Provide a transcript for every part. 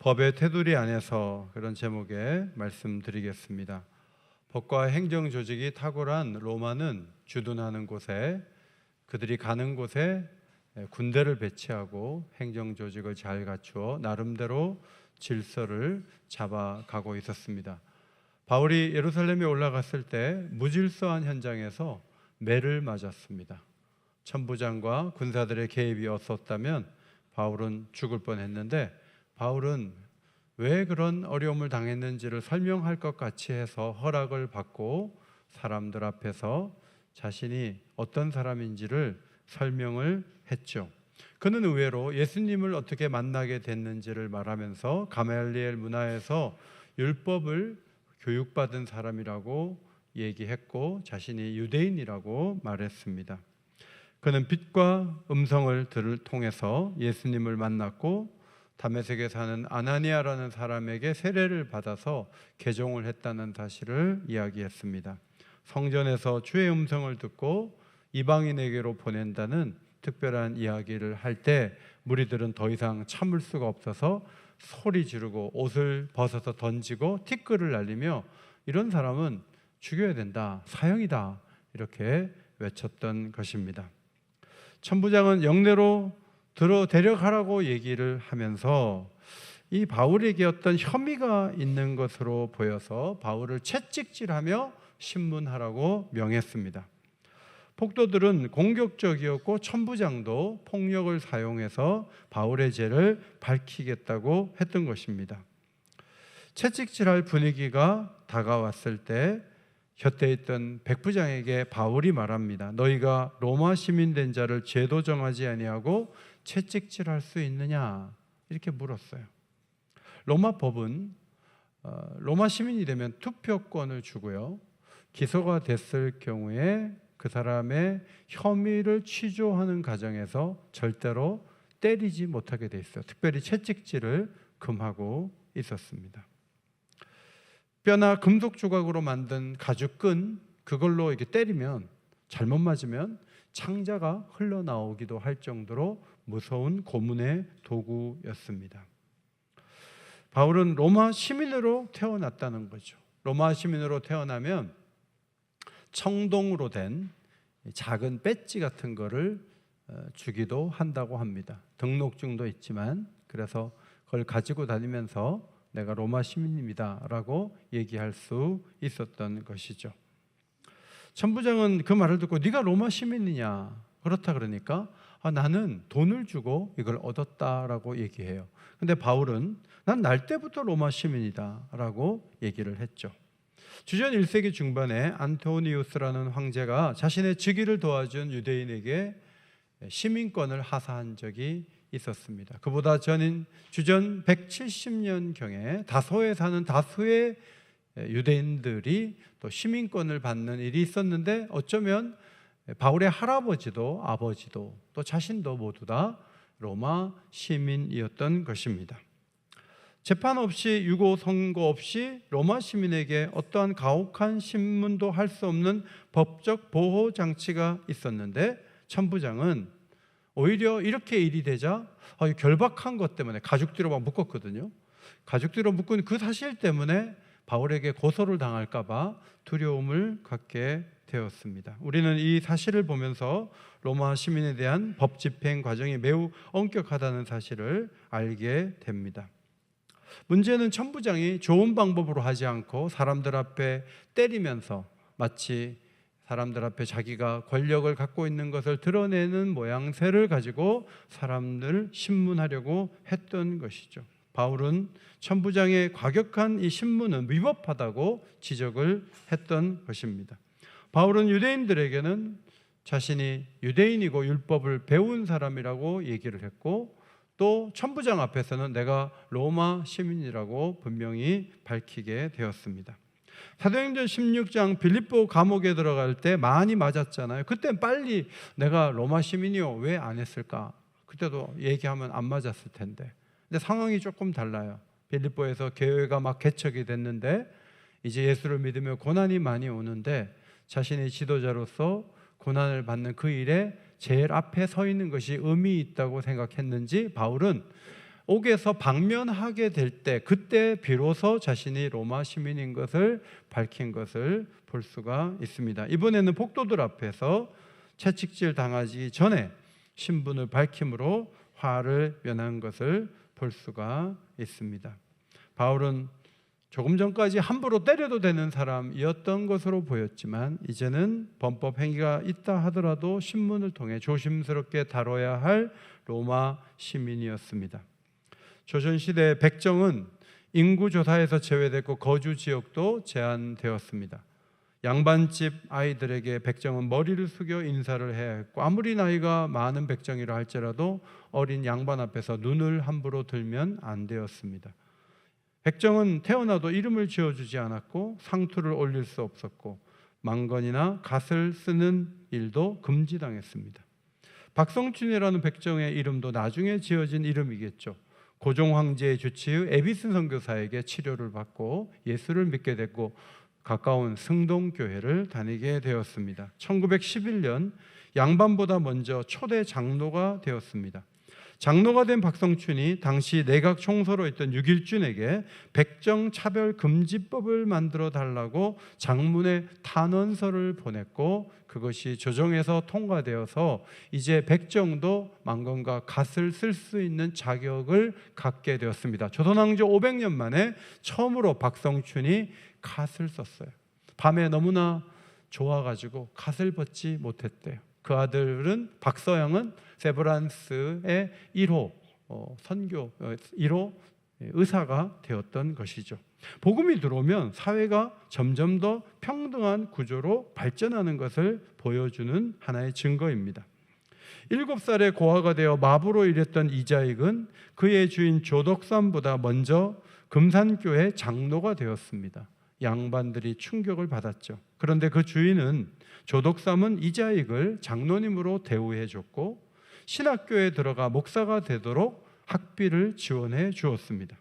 법의 테두리 안에서 그런 제목의 말씀드리겠습니다. 법과 행정 조직이 탁월한 로마는 주둔하는 곳에 그들이 가는 곳에 군대를 배치하고 행정 조직을 잘 갖추어 나름대로 질서를 잡아가고 있었습니다. 바울이 예루살렘에 올라갔을 때 무질서한 현장에서 매를 맞았습니다. 천부장과 군사들의 개입이 없었다면 바울은 죽을 뻔했는데 바울은 왜 그런 어려움을 당했는지를 설명할 것 같이 해서 허락을 받고 사람들 앞에서 자신이 어떤 사람인지를 설명을 했죠. 그는 의외로 예수님을 어떻게 만나게 됐는지를 말하면서 가멜리엘 문화에서 율법을 교육받은 사람이라고 얘기했고 자신이 유대인이라고 말했습니다. 그는 빛과 음성을 들을 통해서 예수님을 만났고 다메섹에 사는 아나니아라는 사람에게 세례를 받아서 개종을 했다는 사실을 이야기했습니다. 성전에서 주의 음성을 듣고 이방인에게로 보낸다는 특별한 이야기를 할 때 무리들은 더 이상 참을 수가 없어서 소리 지르고 옷을 벗어서 던지고 티끌을 날리며 이런 사람은 죽여야 된다. 사형이다. 이렇게 외쳤던 것입니다. 천부장은 영내로 들어 데려가라고 얘기를 하면서 이 바울에게 어떤 혐의가 있는 것으로 보여서 바울을 채찍질하며 신문하라고 명했습니다. 폭도들은 공격적이었고 천부장도 폭력을 사용해서 바울의 죄를 밝히겠다고 했던 것입니다. 채찍질할 분위기가 다가왔을 때 곁에 있던 백부장에게 바울이 말합니다. 너희가 로마 시민 된 자를 죄도 정하지 아니하고 채찍질할 수 있느냐 이렇게 물었어요. 로마 법은 어, 로마 시민이 되면 투표권을 주고요. 기소가 됐을 경우에 그 사람의 혐의를 취조하는 과정에서 절대로 때리지 못하게 돼 있어요. 특별히 채찍질을 금하고 있었습니다. 뼈나 금속 조각으로 만든 가죽끈 그걸로 이렇게 때리면 잘못 맞으면 창자가 흘러나오기도 할 정도로 무서운 고문의 도구였습니다. 바울은 로마 시민으로 태어났다는 거죠. 로마 시민으로 태어나면 청동으로 된 작은 배지 같은 거를 어, 주기도 한다고 합니다. 등록증도 있지만 그래서 그걸 가지고 다니면서 내가 로마 시민입니다라고 얘기할 수 있었던 것이죠. 천부장은 그 말을 듣고 네가 로마 시민이냐 그렇다 그러니까 아, 나는 돈을 주고 이걸 얻었다라고 얘기해요. 근데 바울은 난 날 때부터 로마 시민이다라고 얘기를 했죠. 주전 1세기 중반에 안토니우스라는 황제가 자신의 즉위를 도와준 유대인에게 시민권을 하사한 적이 있었습니다. 그보다 전인 주전 170년 경에 다소에 사는 다수의 유대인들이 또 시민권을 받는 일이 있었는데 어쩌면 바울의 할아버지도 아버지도 또 자신도 모두 다 로마 시민이었던 것입니다. 재판 없이 유고 선고 없이 로마 시민에게 어떠한 가혹한 신문도 할 수 없는 법적 보호 장치가 있었는데 천부장은 오히려 이렇게 일이 되자 아, 결박한 것 때문에 가죽 뒤로 막 묶었거든요. 가죽 뒤로 묶은 그 사실 때문에 바울에게 고소를 당할까봐 두려움을 갖게 되었습니다. 우리는 이 사실을 보면서 로마 시민에 대한 법 집행 과정이 매우 엄격하다는 사실을 알게 됩니다. 문제는 천부장이 좋은 방법으로 하지 않고 사람들 앞에 때리면서 마치 사람들 앞에 자기가 권력을 갖고 있는 것을 드러내는 모양새를 가지고 사람들 신문하려고 했던 것이죠. 바울은 천부장의 과격한 이 신문은 위법하다고 지적을 했던 것입니다. 바울은 유대인들에게는 자신이 유대인이고 율법을 배운 사람이라고 얘기를 했고 또 천부장 앞에서는 내가 로마 시민이라고 분명히 밝히게 되었습니다. 사도행전 16장 빌립보 감옥에 들어갈 때 많이 맞았잖아요. 그때 빨리 내가 로마 시민이요 왜 안 했을까? 그때도 얘기하면 안 맞았을 텐데. 근데 상황이 조금 달라요. 빌립보에서 교회가 막 개척이 됐는데 이제 예수를 믿으며 고난이 많이 오는데 자신의 지도자로서 고난을 받는 그 일에 제일 앞에 서 있는 것이 의미 있다고 생각했는지 바울은 옥에서 방면하게 될 때 그때 비로소 자신이 로마 시민인 것을 밝힌 것을 볼 수가 있습니다. 이번에는 폭도들 앞에서 채찍질 당하기 전에 신분을 밝힘으로 화를 면한 것을 볼 수가 있습니다. 바울은 조금 전까지 함부로 때려도 되는 사람이었던 것으로 보였지만 이제는 범법 행위가 있다 하더라도 신문을 통해 조심스럽게 다뤄야 할 로마 시민이었습니다. 조선 시대 백정은 인구 조사에서 제외됐고 거주 지역도 제한되었습니다. 양반집 아이들에게 백정은 머리를 숙여 인사를 해야 했고 아무리 나이가 많은 백정이라 할지라도 어린 양반 앞에서 눈을 함부로 들면 안 되었습니다. 백정은 태어나도 이름을 지어주지 않았고 상투를 올릴 수 없었고 망건이나 갓을 쓰는 일도 금지당했습니다. 박성춘이라는 백정의 이름도 나중에 지어진 이름이겠죠. 고종 황제의 주치의 에비슨 선교사에게 치료를 받고 예수를 믿게 됐고 가까운 승동교회를 다니게 되었습니다. 1911년 양반보다 먼저 초대 장로가 되었습니다. 장로가 된 박성춘이 당시 내각 총서로 있던 유길준에게 백정 차별 금지법을 만들어 달라고 장문의 탄원서를 보냈고 그것이 조정에서 통과되어서 이제 백정도 망건과 갓을 쓸 수 있는 자격을 갖게 되었습니다. 조선왕조 500년 만에 처음으로 박성춘이 갓을 썼어요. 밤에 너무나 좋아가지고 갓을 벗지 못했대요. 그 아들은 박서영은 세브란스의 1호 어, 선교 1호 어, 의사가 되었던 것이죠. 복음이 들어오면 사회가 점점 더 평등한 구조로 발전하는 것을 보여주는 하나의 증거입니다. 일곱 살에 고아가 되어 마부로 일했던 이자익은 그의 주인 조덕삼보다 먼저 금산교회 장로가 되었습니다. 양반들이 충격을 받았죠. 그런데 그 주인은 조덕삼은 이자익을 장로님으로 대우해 줬고 신학교에 들어가 목사가 되도록 학비를 지원해 주었습니다.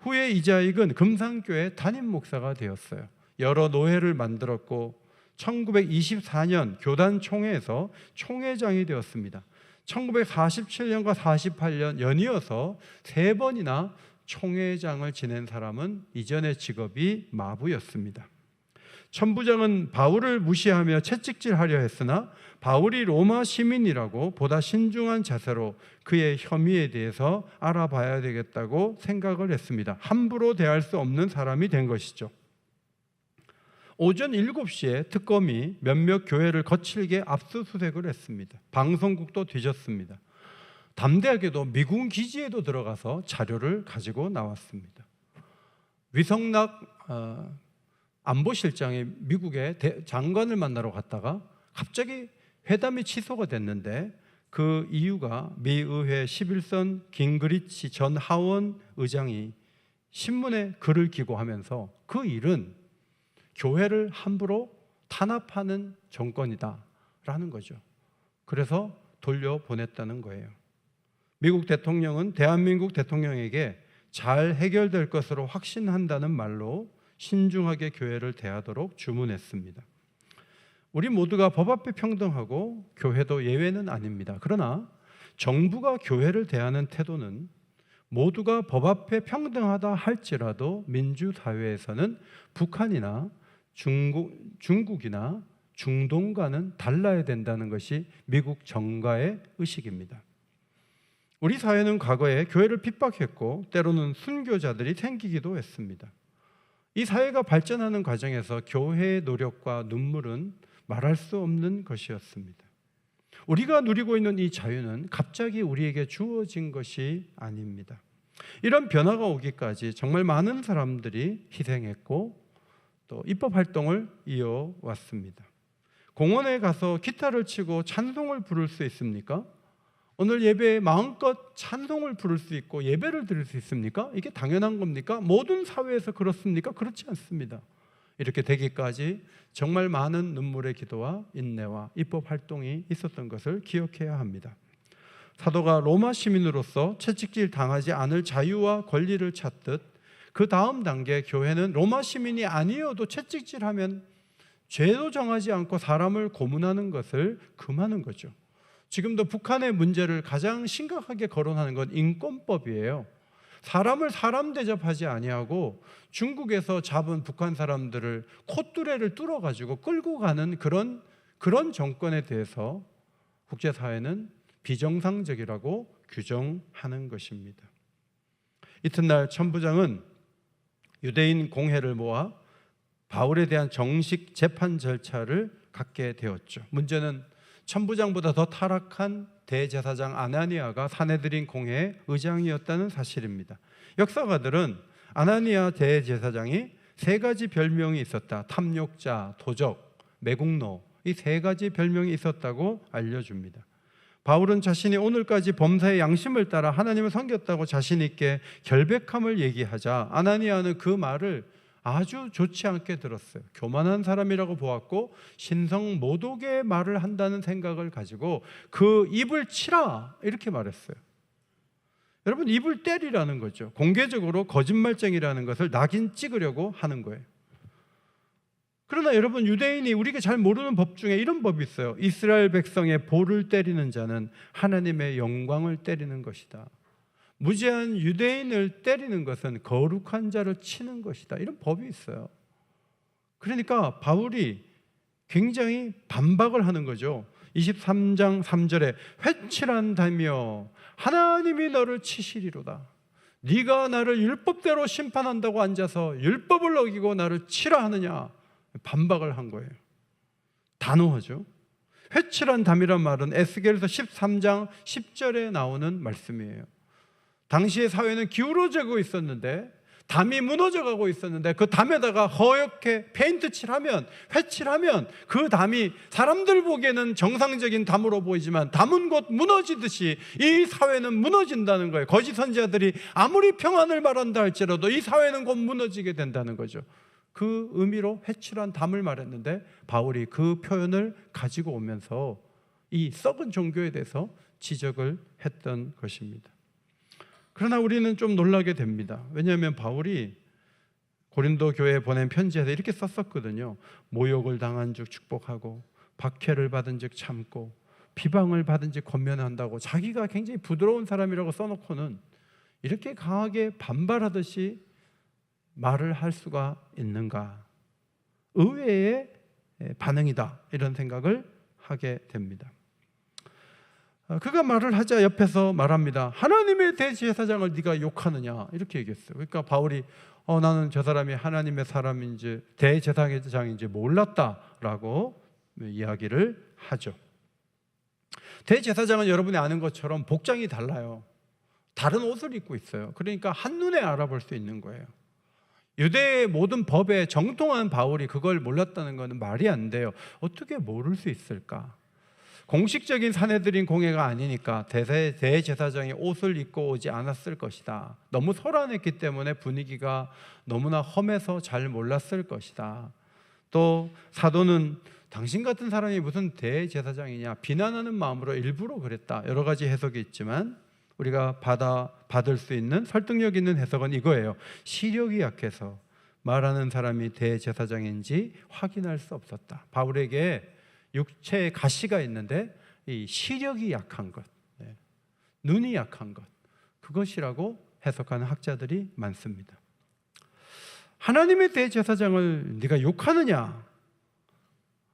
후에 이자익은 금산교회 담임 목사가 되었어요. 여러 노회를 만들었고 1924년 교단 총회에서 총회장이 되었습니다. 1947년과 48년 연이어서 세 번이나 총회장을 지낸 사람은 이전의 직업이 마부였습니다. 천부장은 바울을 무시하며 채찍질하려 했으나 바울이 로마 시민이라고 보다 신중한 자세로 그의 혐의에 대해서 알아봐야 되겠다고 생각을 했습니다. 함부로 대할 수 없는 사람이 된 것이죠. 오전 7시에 특검이 몇몇 교회를 거칠게 압수수색을 했습니다. 방송국도 뒤졌습니다. 담대하게도 미군 기지에도 들어가서 자료를 가지고 나왔습니다. 위성락 어, 안보실장이 미국의 장관을 만나러 갔다가 갑자기 회담이 취소가 됐는데 그 이유가 미 의회 11선 긴그리치 전 하원 의장이 신문에 글을 기고하면서 그 일은 교회를 함부로 탄압하는 정권이다라는 거죠. 그래서 돌려보냈다는 거예요. 미국 대통령은 대한민국 대통령에게 잘 해결될 것으로 확신한다는 말로 신중하게 교회를 대하도록 주문했습니다. 우리 모두가 법 앞에 평등하고 교회도 예외는 아닙니다. 그러나 정부가 교회를 대하는 태도는 모두가 법 앞에 평등하다 할지라도 민주사회에서는 북한이나 중국, 중국이나 중동과는 달라야 된다는 것이 미국 정가의 의식입니다. 우리 사회는 과거에 교회를 핍박했고 때로는 순교자들이 생기기도 했습니다. 이 사회가 발전하는 과정에서 교회의 노력과 눈물은 말할 수 없는 것이었습니다. 우리가 누리고 있는 이 자유는 갑자기 우리에게 주어진 것이 아닙니다. 이런 변화가 오기까지 정말 많은 사람들이 희생했고 또 입법 활동을 이어왔습니다. 공원에 가서 기타를 치고 찬송을 부를 수 있습니까? 오늘 예배에 마음껏 찬송을 부를 수 있고 예배를 드릴 수 있습니까? 이게 당연한 겁니까? 모든 사회에서 그렇습니까? 그렇지 않습니다. 이렇게 되기까지 정말 많은 눈물의 기도와 인내와 입법 활동이 있었던 것을 기억해야 합니다. 사도가 로마 시민으로서 채찍질 당하지 않을 자유와 권리를 찾듯 그 다음 단계 교회는 로마 시민이 아니어도 채찍질하면 죄도 정하지 않고 사람을 고문하는 것을 금하는 거죠. 지금도 북한의 문제를 가장 심각하게 거론하는 건 인권법이에요. 사람을 사람 대접하지 아니하고 중국에서 잡은 북한 사람들을 콧뚜레를 뚫어 가지고 끌고 가는 그런 그런 정권에 대해서 국제 사회는 비정상적이라고 규정하는 것입니다. 이튿날 천부장은 유대인 공회를 모아 바울에 대한 정식 재판 절차를 갖게 되었죠. 문제는 천부장보다 더 타락한 대제사장 아나니아가 사내들인 공회의 의장이었다는 사실입니다. 역사가들은 아나니아 대제사장이 세 가지 별명이 있었다. 탐욕자, 도적, 매국노 이 세 가지 별명이 있었다고 알려줍니다. 바울은 자신이 오늘까지 범사의 양심을 따라 하나님을 섬겼다고 자신 있게 결백함을 얘기하자 아나니아는 그 말을 아주 좋지 않게 들었어요. 교만한 사람이라고 보았고 신성 모독의 말을 한다는 생각을 가지고 그 입을 치라 이렇게 말했어요. 여러분 입을 때리라는 거죠. 공개적으로 거짓말쟁이라는 것을 낙인 찍으려고 하는 거예요. 그러나 여러분 유대인이 우리가 잘 모르는 법 중에 이런 법이 있어요. 이스라엘 백성의 볼을 때리는 자는 하나님의 영광을 때리는 것이다. 무죄한 유대인을 때리는 것은 거룩한 자를 치는 것이다. 이런 법이 있어요. 그러니까 바울이 굉장히 반박을 하는 거죠. 23장 3절에 회칠한다며 하나님이 너를 치시리로다. 네가 나를 율법대로 심판한다고 앉아서 율법을 어기고 나를 치라 하느냐? 반박을 한 거예요. 단호하죠. 회칠한 담이란 말은 에스겔서 13장 10절에 나오는 말씀이에요. 당시의 사회는 기울어지고 있었는데 담이 무너져 가고 있었는데 그 담에다가 허옇게 페인트 칠하면 회칠하면 그 담이 사람들 보기에는 정상적인 담으로 보이지만 담은 곧 무너지듯이 이 사회는 무너진다는 거예요. 거짓 선지자들이 아무리 평안을 말한다 할지라도 이 사회는 곧 무너지게 된다는 거죠. 그 의미로 회칠한 담을 말했는데 바울이 그 표현을 가지고 오면서 이 썩은 종교에 대해서 지적을 했던 것입니다. 그러나 우리는 좀 놀라게 됩니다. 왜냐하면 바울이 고린도 교회에 보낸 편지에서 이렇게 썼었거든요. 모욕을 당한 즉 축복하고 박해를 받은 즉 참고 비방을 받은 즉 권면한다고 자기가 굉장히 부드러운 사람이라고 써놓고는 이렇게 강하게 반발하듯이 말을 할 수가 있는가? 의외의 반응이다. 이런 생각을 하게 됩니다. 어, 그가 말을 하자 옆에서 말합니다. 하나님의 대제사장을 네가 욕하느냐 이렇게 얘기했어요. 그러니까 바울이 어, 나는 저 사람이 하나님의 사람인지 대제사장인지 몰랐다라고 이야기를 하죠. 대제사장은 여러분이 아는 것처럼 복장이 달라요. 다른 옷을 입고 있어요. 그러니까 한눈에 알아볼 수 있는 거예요. 유대의 모든 법에 정통한 바울이 그걸 몰랐다는 것은 말이 안 돼요. 어떻게 모를 수 있을까? 공식적인 사내들인 공예가 아니니까 대세 대제사장이 옷을 입고 오지 않았을 것이다. 너무 소란했기 때문에 분위기가 너무나 험해서 잘 몰랐을 것이다. 또 사도는 당신 같은 사람이 무슨 대제사장이냐 비난하는 마음으로 일부러 그랬다. 여러 가지 해석이 있지만 우리가 받아 받을 수 있는 설득력 있는 해석은 이거예요. 시력이 약해서 말하는 사람이 대제사장인지 확인할 수 없었다. 바울에게 육체에 가시가 있는데 이 시력이 약한 것, 네. 눈이 약한 것 그것이라고 해석하는 학자들이 많습니다. 하나님의 대제사장을 네가 욕하느냐?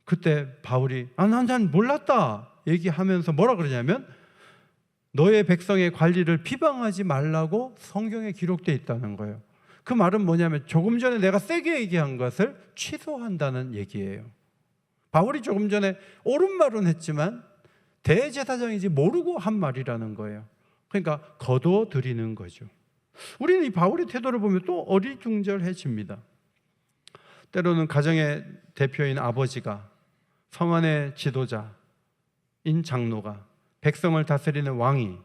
그때 바울이 아난난 몰랐다 얘기하면서 뭐라 그러냐면 너의 백성의 관리를 비방하지 말라고 성경에 기록되어 있다는 거예요. 그 말은 뭐냐면 조금 전에 내가 세게 얘기한 것을 취소한다는 얘기예요. 바울이 조금 전에 옳은 말은 했지만 대제사장이지 모르고 한 말이라는 거예요. 그러니까 거둬 드리는 거죠. 우리는 이 바울의 태도를 보면 또 어리중절해집니다. 때로는 가정의 대표인 아버지가 성안의 지도자인 장로가 백성을 다스리는 왕이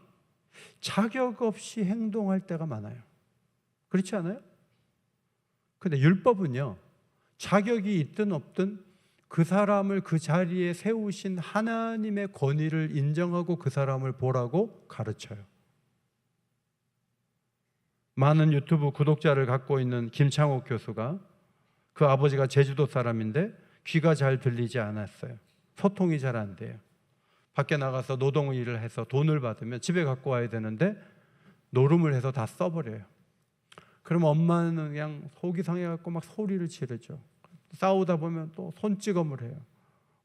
자격 없이 행동할 때가 많아요. 그렇지 않아요? 근데 율법은요, 자격이 있든 없든 그 사람을 그 자리에 세우신 하나님의 권위를 인정하고 그 사람을 보라고 가르쳐요. 많은 유튜브 구독자를 갖고 있는 김창옥 교수가 그 아버지가 제주도 사람인데 귀가 잘 들리지 않았어요. 소통이 잘 안 돼요. 밖에 나가서 노동 일을 해서 돈을 받으면 집에 갖고 와야 되는데 노름을 해서 다 써버려요. 그럼 엄마는 그냥 속이 상해갖고 막 소리를 지르죠. 싸우다 보면 또 손찌검을 해요.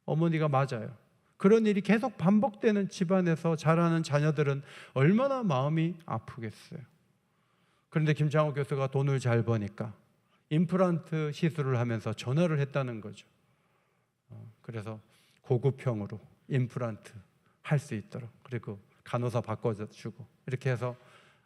어머니가 맞아요. 그런 일이 계속 반복되는 집안에서 자라는 자녀들은 얼마나 마음이 아프겠어요. 그런데 김창호 교수가 돈을 잘 버니까 임플란트 시술을 하면서 전화를 했다는 거죠. 어, 그래서 고급형으로 임플란트 할 수 있도록 그리고 간호사 바꿔주고 이렇게 해서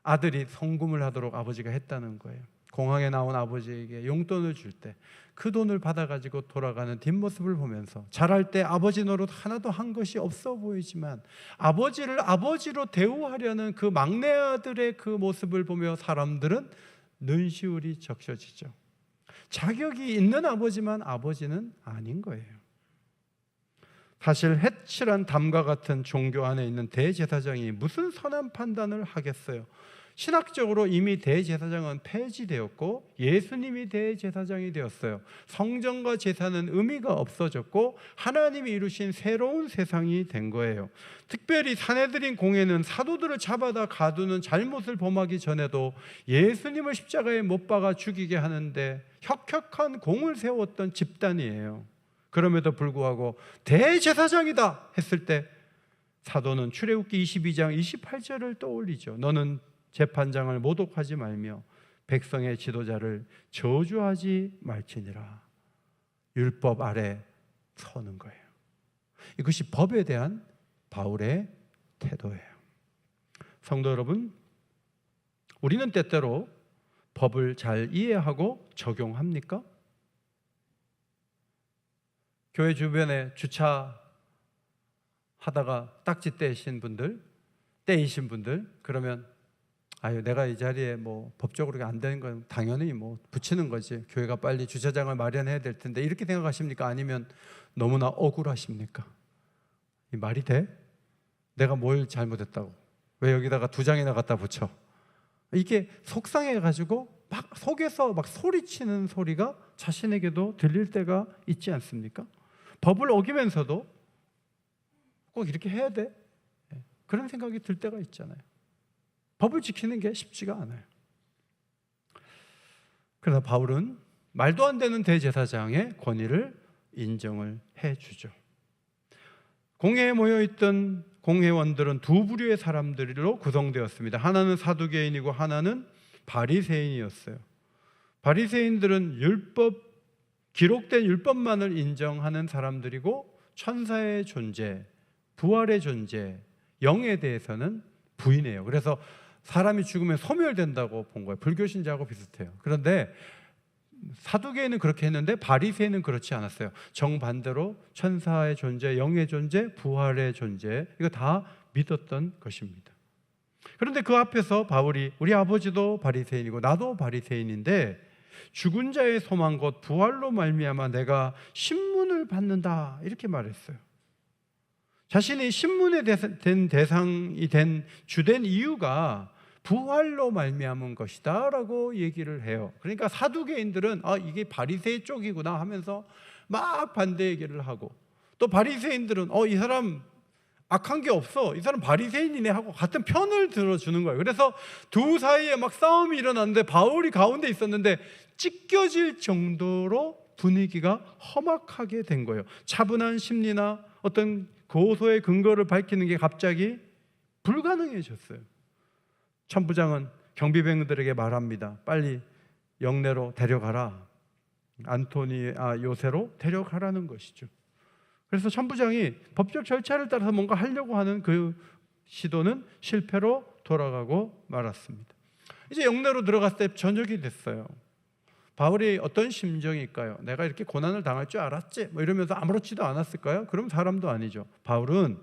아들이 성금을 하도록 아버지가 했다는 거예요. 공항에 나온 아버지에게 용돈을 줄 때 그 돈을 받아가지고 돌아가는 뒷모습을 보면서 자랄 때 아버지 노릇 하나도 한 것이 없어 보이지만 아버지를 아버지로 대우하려는 그 막내 아들의 그 모습을 보며 사람들은 눈시울이 적셔지죠. 자격이 있는 아버지만 아버지는 아닌 거예요. 사실 해칠한 담과 같은 종교 안에 있는 대제사장이 무슨 선한 판단을 하겠어요? 신학적으로 이미 대제사장은 폐지되었고 예수님이 대제사장이 되었어요. 성전과 제사는 의미가 없어졌고 하나님이 이루신 새로운 세상이 된 거예요. 특별히 사내들인 공예는 사도들을 잡아다 가두는 잘못을 범하기 전에도 예수님을 십자가에 못 박아 죽이게 하는데 혁혁한 공을 세웠던 집단이에요. 그럼에도 불구하고 대제사장이다 했을 때 사도는 출애굽기 22장 28절을 떠올리죠. 너는 재판장을 모독하지 말며 백성의 지도자를 저주하지 말지니라. 율법 아래 서는 거예요. 이것이 법에 대한 바울의 태도예요. 성도 여러분, 우리는 때때로 법을 잘 이해하고 적용합니까? 교회 주변에 주차 하다가 딱지 떼신 분들, 떼이신 분들, 그러면 아유 내가 이 자리에 뭐 법적으로 안 되는 건 당연히 뭐 붙이는 거지. 교회가 빨리 주차장을 마련해야 될 텐데 이렇게 생각하십니까? 아니면 너무나 억울하십니까? 이 말이 돼? 내가 뭘 잘못했다고? 왜 여기다가 두 장이나 갖다 붙여? 이게 속상해 가지고 막 속에서 막 소리치는 소리가 자신에게도 들릴 때가 있지 않습니까? 법을 어기면서도 꼭 이렇게 해야 돼? 예, 그런 생각이 들 때가 있잖아요. 법을 지키는 게 쉽지가 않아요. 그러나 바울은 말도 안 되는 대제사장의 권위를 인정을 해 주죠. 공회에 모여 있던 공회원들은 두 부류의 사람들로 구성되었습니다. 하나는 사두개인이고 하나는 바리새인이었어요. 바리새인들은 율법 기록된 율법만을 인정하는 사람들이고 천사의 존재, 부활의 존재, 영에 대해서는 부인해요. 그래서 사람이 죽으면 소멸된다고 본 거예요. 불교 신자하고 비슷해요. 그런데 사두개인은 그렇게 했는데 바리새인은 그렇지 않았어요. 정반대로 천사의 존재, 영의 존재, 부활의 존재 이거 다 믿었던 것입니다. 그런데 그 앞에서 바울이 우리 아버지도 바리새인이고 나도 바리새인인데 죽은 자의 소망 곧 부활로 말미암아 내가 신문을 받는다 이렇게 말했어요. 자신이 신문에 된 대상이 된 주된 이유가 부활로 말미암은 것이다라고 얘기를 해요. 그러니까 사두개인들은 아 이게 바리새인 쪽이구나 하면서 막 반대 얘기를 하고 또 바리새인들은 어 이 사람 악한 게 없어. 이 사람 바리새인이네 하고 같은 편을 들어주는 거예요. 그래서 두 사이에 막 싸움이 일어났는데 바울이 가운데 있었는데 찢겨질 정도로 분위기가 험악하게 된 거예요. 차분한 심리나 어떤 고소의 근거를 밝히는 게 갑자기 불가능해졌어요. 천부장은 경비병들에게 말합니다. 빨리 영내로 데려가라. 안토니 아 요새로 데려가라는 것이죠. 그래서 천부장이 법적 절차를 따라서 뭔가 하려고 하는 그 시도는 실패로 돌아가고 말았습니다. 이제 영내로 들어갔을 때 저녁이 됐어요. 바울이 어떤 심정일까요? 내가 이렇게 고난을 당할 줄 알았지? 뭐 이러면서 아무렇지도 않았을까요? 그럼 사람도 아니죠. 바울은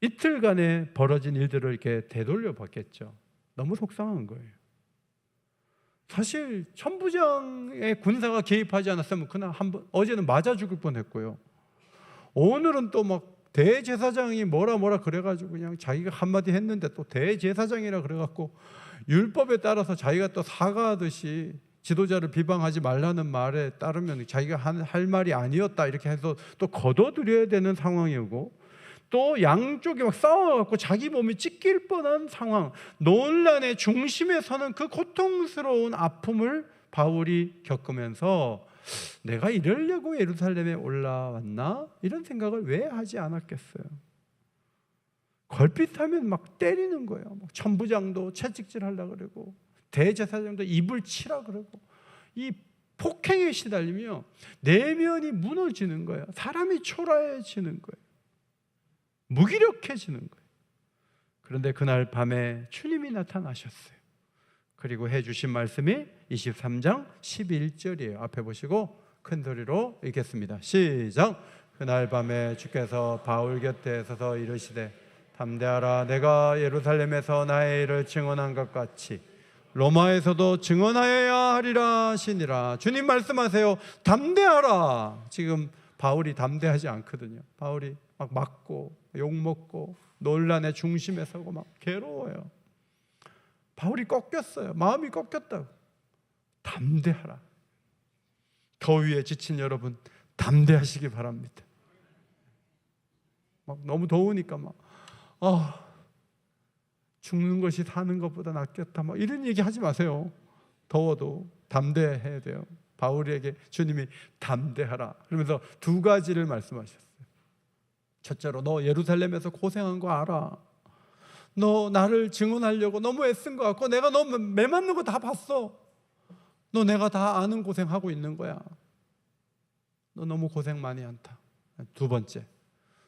이틀간에 벌어진 일들을 이렇게 되돌려 봤겠죠. 너무 속상한 거예요. 사실 천부장의 군사가 개입하지 않았으면 그날 한번 어제는 맞아 죽을 뻔했고요. 오늘은 또 막 대제사장이 뭐라 뭐라 그래가지고 그냥 자기가 한마디 했는데 또 대제사장이라 그래갖고 율법에 따라서 자기가 또 사과하듯이 지도자를 비방하지 말라는 말에 따르면 자기가 한, 할 말이 아니었다 이렇게 해서 또 걷어들여야 되는 상황이고 또 양쪽이 막 싸워갖고 자기 몸이 찢길 뻔한 상황, 논란의 중심에 서는 그 고통스러운 아픔을 바울이 겪으면서 내가 이러려고 예루살렘에 올라왔나? 이런 생각을 왜 하지 않았겠어요? 걸핏하면 막 때리는 거예요. 막 천부장도 채찍질 하려 그러고 대제사장도 입을 치라 그러고 이 폭행에 시달리며 내면이 무너지는 거예요. 사람이 초라해지는 거예요. 무기력해지는 거예요. 그런데 그날 밤에 주님이 나타나셨어요. 그리고 해 주신 말씀이 23장 11절이에요. 앞에 보시고 큰 소리로 읽겠습니다. 시작. 그날 밤에 주께서 바울 곁에 서서 이르시되 담대하라 내가 예루살렘에서 나의 일을 증언한 것 같이 로마에서도 증언하여야 하리라 하시니라. 주님 말씀하세요. 담대하라. 지금 바울이 담대하지 않거든요. 바울이 막 맞고 욕 먹고 논란의 중심에 서고 막 괴로워요. 바울이 꺾였어요. 마음이 꺾였다고. 담대하라. 더위에 지친 여러분 담대하시기 바랍니다. 막 너무 더우니까 막 아, 죽는 것이 사는 것보다 낫겠다. 막 이런 얘기 하지 마세요. 더워도 담대해야 돼요. 바울에게 주님이 담대하라. 그러면서 두 가지를 말씀하셨어요. 첫째로 너 예루살렘에서 고생한 거 알아. 너 나를 증언하려고 너무 애쓴 거 같고 내가 너 매맞는 거 다 봤어. 너 내가 다 아는 고생하고 있는 거야. 너 너무 고생 많이 한다. 두 번째.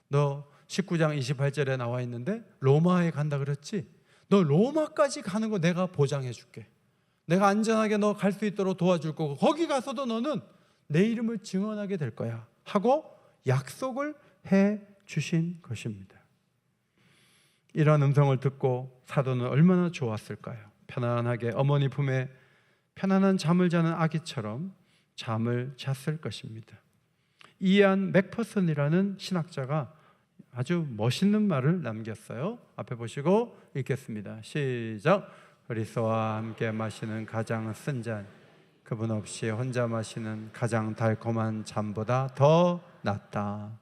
너 19장 28절에 나와 있는데 로마에 간다 그랬지? 너 로마까지 가는 거 내가 보장해 줄게. 내가 안전하게 너 갈 수 있도록 도와줄 거고 거기 가서도 너는 내 이름을 증언하게 될 거야. 하고 약속을 해 주신 것입니다. 이러한 음성을 듣고 사도는 얼마나 좋았을까요? 편안하게 어머니 품에 편안한 잠을 자는 아기처럼 잠을 잤을 것입니다. 이안 맥퍼슨이라는 신학자가 아주 멋있는 말을 남겼어요. 앞에 보시고 읽겠습니다. 시작. 그리스도와 함께 마시는 가장 쓴 잔, 그분 없이 혼자 마시는 가장 달콤한 잠보다 더 낫다.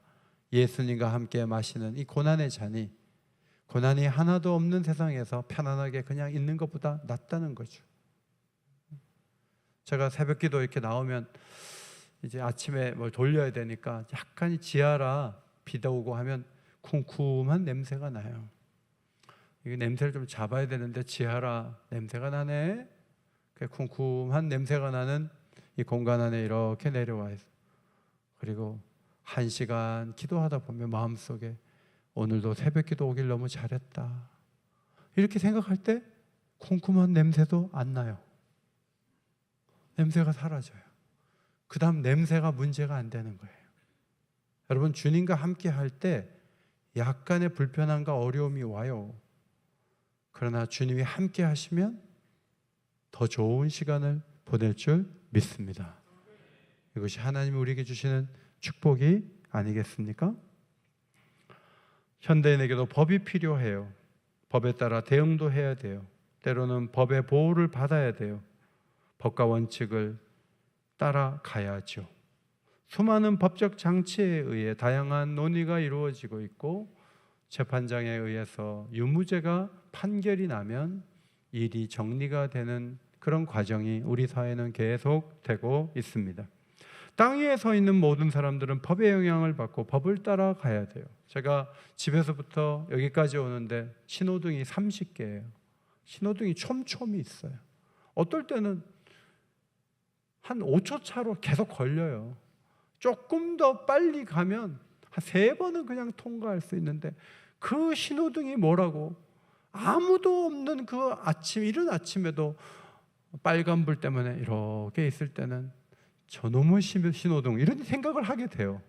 예수님과 함께 마시는 이 고난의 잔이 고난이 하나도 없는 세상에서 편안하게 그냥 있는 것보다 낫다는 거죠. 제가 새벽기도 이렇게 나오면 이제 아침에 뭘 돌려야 되니까 약간 지하라 비다 오고 하면 쿰쿰한 냄새가 나요. 이 냄새를 좀 잡아야 되는데 지하라 냄새가 나네. 그 쿰쿰한 냄새가 나는 이 공간 안에 이렇게 내려와 있어. 그리고 한 시간 기도하다 보면 마음속에 오늘도 새벽 기도 오길 너무 잘했다. 이렇게 생각할 때 쿰쿰한 냄새도 안 나요. 냄새가 사라져요. 그 다음 냄새가 문제가 안 되는 거예요. 여러분, 주님과 함께 할 때 약간의 불편함과 어려움이 와요. 그러나 주님이 함께 하시면 더 좋은 시간을 보낼 줄 믿습니다. 이것이 하나님이 우리에게 주시는 축복이 아니겠습니까? 현대인에게도 법이 필요해요. 법에 따라 대응도 해야 돼요. 때로는 법의 보호를 받아야 돼요. 법과 원칙을 따라가야죠. 수많은 법적 장치에 의해 다양한 논의가 이루어지고 있고 재판장에 의해서 유무죄가 판결이 나면 일이 정리가 되는 그런 과정이 우리 사회는 계속되고 있습니다. 땅 위에 서 있는 모든 사람들은 법의 영향을 받고 법을 따라가야 돼요. 제가 집에서부터 여기까지 오는데 신호등이 30개예요. 신호등이 촘촘히 있어요. 어떨 때는 한 5초 차로 계속 걸려요. 조금 더 빨리 가면 한 세 번은 그냥 통과할 수 있는데 그 신호등이 뭐라고 아무도 없는 그 아침 이른 아침에도 빨간불 때문에 이렇게 있을 때는 저놈의 신호등 이런 생각을 하게 돼요.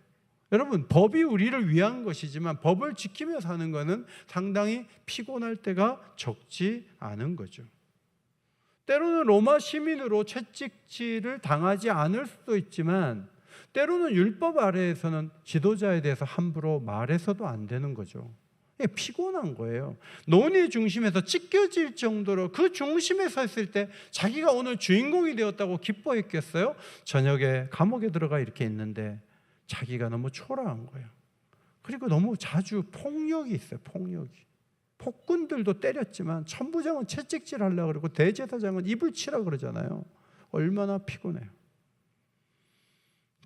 여러분 법이 우리를 위한 것이지만 법을 지키며 사는 것은 상당히 피곤할 때가 적지 않은 거죠. 때로는 로마 시민으로 채찍질을 당하지 않을 수도 있지만 때로는 율법 아래에서는 지도자에 대해서 함부로 말해서도 안 되는 거죠. 피곤한 거예요. 논의 중심에서 찢겨질 정도로 그 중심에 서 있을 때 자기가 오늘 주인공이 되었다고 기뻐했겠어요? 저녁에 감옥에 들어가 이렇게 있는데 자기가 너무 초라한 거예요. 그리고 너무 자주 폭력이 있어요. 폭력이. 폭군들도 때렸지만 천부장은 채찍질 하려고 그러고 대제사장은 입을 치라 그러잖아요. 얼마나 피곤해요.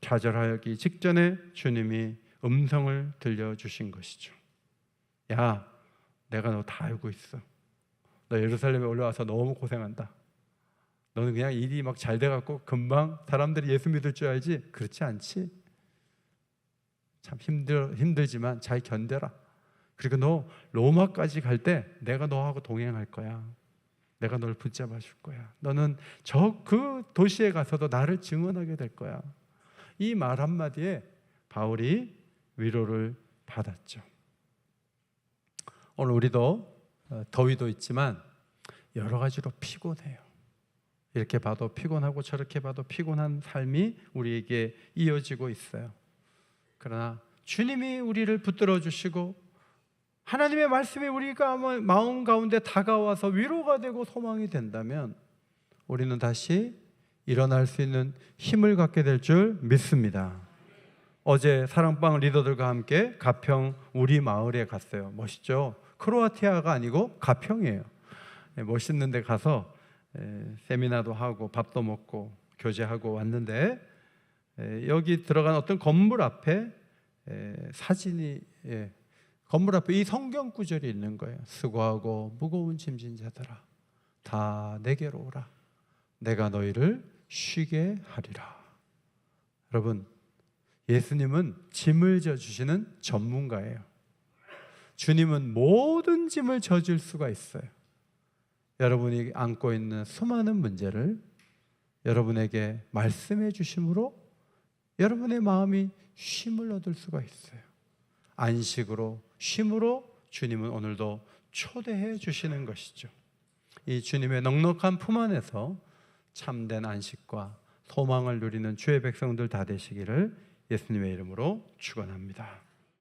좌절하기 직전에 주님이 음성을 들려주신 것이죠. 야, 내가 너 다 알고 있어. 너 예루살렘에 올라와서 너무 고생한다. 너는 그냥 일이 막 잘 돼갖고 금방 사람들이 예수 믿을 줄 알지? 그렇지 않지? 참 힘들 힘들지만 잘 견뎌라. 그리고 너 로마까지 갈 때 내가 너하고 동행할 거야. 내가 널 붙잡아 줄 거야. 너는 저 그 도시에 가서도 나를 증언하게 될 거야. 이 말 한마디에 바울이 위로를 받았죠. 오늘 우리도 어, 더위도 있지만 여러 가지로 피곤해요. 이렇게 봐도 피곤하고 저렇게 봐도 피곤한 삶이 우리에게 이어지고 있어요. 그러나 주님이 우리를 붙들어 주시고 하나님의 말씀이 우리가 마음 가운데 다가와서 위로가 되고 소망이 된다면 우리는 다시 일어날 수 있는 힘을 갖게 될 줄 믿습니다. 어제 사랑방 리더들과 함께 가평 우리 마을에 갔어요. 멋있죠? 크로아티아가 아니고 가평이에요. 네, 멋있는 데 가서 세미나도 하고 밥도 먹고 교제하고 왔는데 여기 들어간 어떤 건물 앞에 사진이 예, 건물 앞에 이 성경 구절이 있는 거예요. 수고하고 무거운 짐진 자들아 다 내게로 오라. 내가 너희를 쉬게 하리라. 여러분 예수님은 짐을 져 주시는 전문가예요. 주님은 모든 짐을 져줄 수가 있어요. 여러분이 안고 있는 수많은 문제를 여러분에게 말씀해 주심으로 여러분의 마음이 쉼을 얻을 수가 있어요. 안식으로 쉼으로 주님은 오늘도 초대해 주시는 것이죠. 이 주님의 넉넉한 품 안에서 참된 안식과 소망을 누리는 주의 백성들 다 되시기를 예수님의 이름으로 축원합니다.